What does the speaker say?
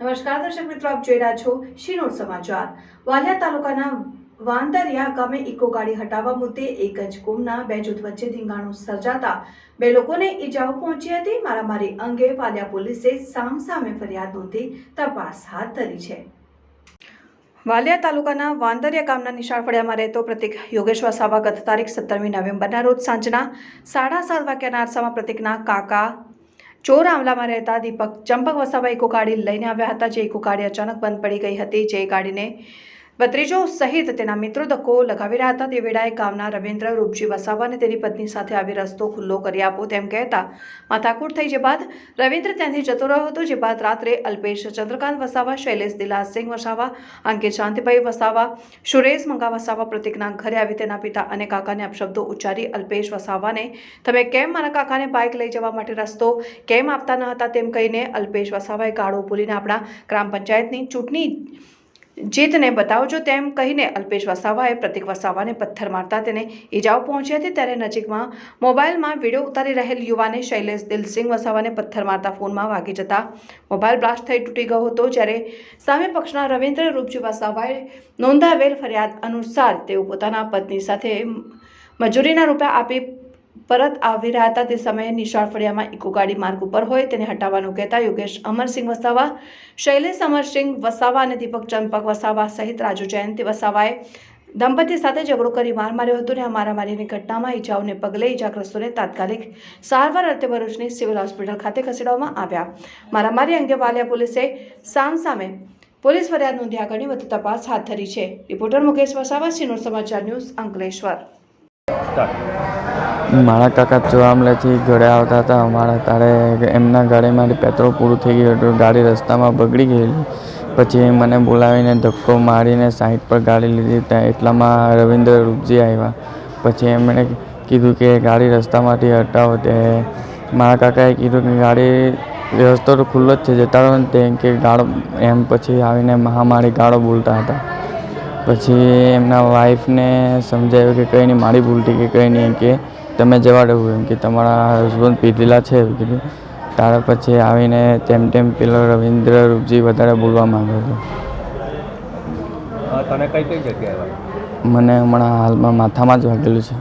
નમસ્કાર દર્શક મિત્રો, આપ જોઈ રહ્યા છો શિરોળ સમાચાર. વાલિયા તાલુકાના વાંદરિયા ગામે ઇકો ગાડી હટાવવા મુદ્દે એક જ ગુમના બે જૂથ વચ્ચે ધીંગાણું સર્જાતા બે લોકોને ઈજાઓ પહોંચી હતી. મારામારી અંગે વાલિયા પોલીસે સામસામે ફરિયાદ નોંધી તપાસ હાથ ધરી છે. વાલિયા તાલુકાના વાંદરિયા ગામના નિશાળ ફળિયામાં રહેતો પ્રતિક યોગેશ વસાવા ગત તારીખ સત્તરમી નવેમ્બરના રોજ સાંજના સાડા સાત વાગ્યાના અરસામાં પ્રતિકના કાકા ચોર આંબલામાં રહેતા દીપક ચંપક વસાવા ઇકો ગાડી લઈને આવ્યા હતા, જે ઇકો ગાડી અચાનક બંધ પડી ગઈ હતી, જે ગાડીને ભત્રીજો સહિત તેના મિત્રો ધક્કો લગાવી રહ્યા હતા. તે વેળાએ ગામના રવિન્દ્ર, રૂપજી વસાવા અને તેની પત્ની સાથે આવી રસ્તો ખુલ્લો કરી આપો તેમ કહેતા માથાકૂટ થઈ જે બાદ રવિન્દ્ર ત્યાંથી જતો રહ્યો હતો, જે બાદ રાત્રે અલ્પેશ ચંદ્રકાંત વસાવા, શૈલેષ દિલાસસિંહ વસાવા, અંકિત શાંતિભાઈ વસાવા, સુરેશ મંગા વસાવા પ્રતિકના ઘરે આવી તેના પિતા અને કાકાને અપશબ્દો ઉચ્ચારી અલ્પેશ વસાવાને, તમે કેમ મારા કાકાને બાઇક લઈ જવા માટે રસ્તો કેમ આપતા ન હતા? તેમ કહીને અલ્પેશ વસાવાએ ગાળો બોલીને આપણા ગ્રામ પંચાયતની ચૂંટણી જીતને બતાવજો તેમ કહીને અલ્પેશ વસાવાએ પ્રતિક વસાવાને પથ્થર મારતા તેને ઈજાઓ પહોંચી હતી ત્યારે નજીકમાં મોબાઈલમાં વીડિયો ઉતારી રહેલ યુવાને શૈલેષ દિલસિંહ વસાવાને પથ્થર મારતા ફોનમાં વાગી જતા મોબાઈલ બ્લાસ્ટ થઈ તૂટી ગયો હતો, જ્યારે સામે પક્ષના રવિન્દ્ર રૂપજી વસાવાએ નોંધાવેલ ફરિયાદ અનુસાર તેઓ પોતાના પત્ની સાથે મજૂરીના રૂપિયા આપી પરત આવી રહ્યા હતા. તે સમયે નિશાળ ફળિયામાં ઇકો ગાડી માર્ગ ઉપર હોય તેને હટાવવાનું કહેતા યોગેશ અમરસિંહ વસાવા, શૈલેષ અમરસિંહ વસાવા અને દીપક ચંપક વસાવા સહિત રાજુ જયંતિ વસાવાએ દંપતી સાથે ઝઘડો કરી માર માર્યો હતો અને આ મારામારીની ઘટનામાં ઈજાઓને પગલે ઈજાગ્રસ્તોને તાત્કાલિક સારવાર અર્થે ભરૂચની સિવિલ હોસ્પિટલ ખાતે ખસેડવામાં આવ્યા. મારામારી અંગે વાલિયા પોલીસે સામસામે પોલીસ ફરિયાદ નોંધી આગળની વધુ તપાસ હાથ ધરી છે. રિપોર્ટર મુકેશ વસાવા, સિનોર સમાચાર ન્યૂઝ અંકલેશ્વર. મારા કાકા ચોરામલેથી ઘરે આવતા હતા. અમારા તારે એમના ગાડીમાંથી પેટ્રોલ પૂરું થઈ ગયું હતું. ગાડી રસ્તામાં બગડી ગયેલી. પછી મને બોલાવીને ધક્કો મારીને સાઈડ પર ગાડી લીધી. ત્યાં એટલામાં રવિન્દ્ર રૂપજી આવ્યા. પછી એમણે કીધું કે ગાડી રસ્તામાંથી હટાવો. તે મારા કાકાએ કીધું કે ગાડી રસ્તો તો ખુલ્લો જ છે. જતા રહો ને તે કે ગાળો. એમ પછી આવીને મહામારી ગાળો બોલતા હતા. પછી એમના વાઈફને સમજાવ્યું કે કંઈ નહીં, મારી ભૂલથી કે કંઈ નહીં, કે તમે જવા દો એમ કે તમારા હસબન્ડ પીધેલા છે એવું કીધું. તારે પછી આવીને તેમ તેમ પેલો રવિન્દ્ર રૂપજી વધારે બોલવા માંગ્યો હતો તને કઈ કઈ જગ્યાએ મને હમણાં હાલમાં માથામાં જ વાગેલું છે.